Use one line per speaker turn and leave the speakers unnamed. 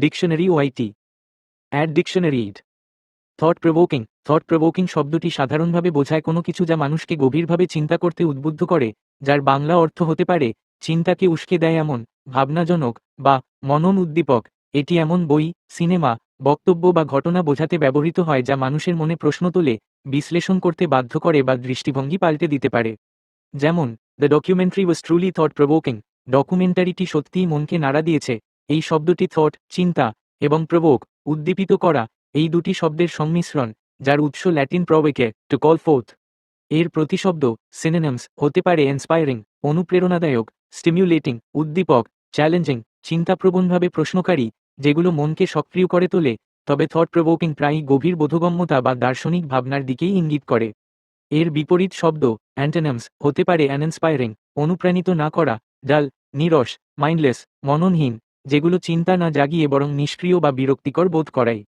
Dictionary ওআইটি add dictionary ইড thought provoking thought provoking শব্দটি সাধারণভাবে বোঝায় কোনো কিছু যা মানুষকে গভীরভাবে চিন্তা করতে উদ্বুদ্ধ করে, যার বাংলা অর্থ হতে পারে, চিন্তাকে উস্কে দেয় এমন, ভাবনাজনক বা মনন উদ্দীপক এটি এমন বই, সিনেমা, বক্তব্য বা ঘটনা বোঝাতে ব্যবহৃত হয় যা মানুষের মনে প্রশ্ন তোলে, বিশ্লেষণ করতে বাধ্য করে বা দৃষ্টিভঙ্গি পাল্টে দিতে পারে। যেমন the documentary was truly thought provoking ডকুমেন্টারিটি সত্যিই মনকে নাড়া দিয়েছে। এই শব্দটি থট, চিন্তা এবং প্রবোক উদ্দীপিত করা এই দুটি শব্দের সংমিশ্রণ, যার উৎস ল্যাটিন প্রবেকে টু কল ফোর্থ এর প্রতিশব্দ সিনেনামস হতে পারে ইন্সপায়ারিং অনুপ্রেরণাদায়ক স্টিমিউলেটিং উদ্দীপক চ্যালেঞ্জিং চিন্তাপ্রবণভাবে প্রশ্নকারী, যেগুলো মনকে সক্রিয় করে তোলে, তবে থট প্রভোকিং প্রায়ই গভীর বোধগম্যতা বা দার্শনিক ভাবনার দিকেই ইঙ্গিত করে। এর বিপরীত শব্দ অ্যান্টেনামস হতে পারে অ্যানইন্সপায়ারিং অনুপ্রাণিত না করা ডাল নিরস মাইন্ডলেস মননহীন যেগুলো চিন্তা না জাগিয়ে বরং নিষ্ক্রিয় বা বিরক্তিকর বোধ করায়।